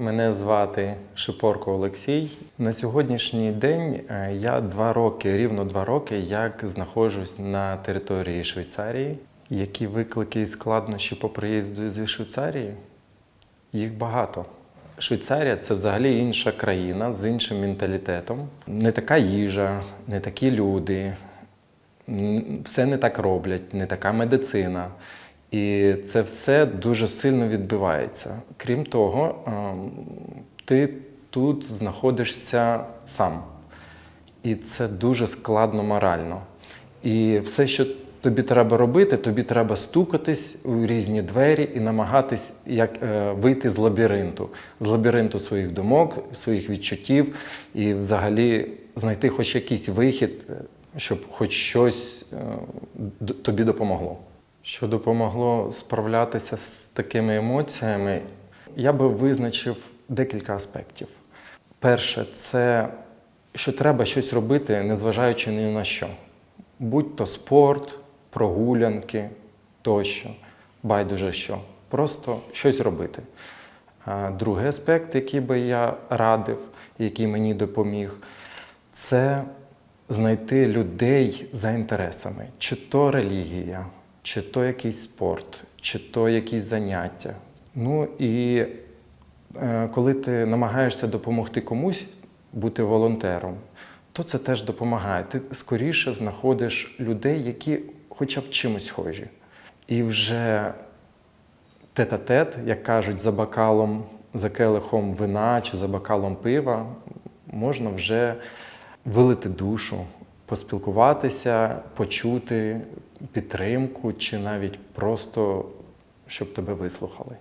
Мене звати Шипорко Олексій. На сьогоднішній день е, я два роки, рівно два роки, як знаходжусь на території Швейцарії. Які виклики і складнощі по приїзду зі Швейцарії? Їх багато. Швейцарія це взагалі інша країна з іншим менталітетом. Не така їжа, не такі люди, все не так роблять, не така медицина. І це все дуже сильно відбивається. Крім того, ем, ти тут знаходишся сам. І це дуже складно морально. І все, що тобі треба робити, тобі треба стукатись у різні двері і намагатись як, е, вийти з лабіринту, з лабіринту своїх думок, своїх відчуттів, і взагалі знайти хоч якийсь вихід, е, щоб хоч щось е, тобі допомогло. Що допомогло справлятися з такими емоціями, я би визначив декілька аспектів. Перше, це що треба щось робити, незважаючи ні на що. Будь то спорт, прогулянки тощо, байдуже що. Просто щось робити. Другий аспект, який би я радив, який мені допоміг, це знайти людей за інтересами, чи то релігія, чи то якийсь спорт, чи то якісь заняття. Ну і е, коли ти намагаєшся допомогти комусь бути волонтером, то це теж допомагає. Ти скоріше знаходиш людей, які хоча б чимось схожі. І вже тет-а-тет, як кажуть, за бокалом, за келихом вина чи за бокалом пива, можна вже вилити душу, поспілкуватися, почути підтримку, чи навіть просто щоб тебе вислухали.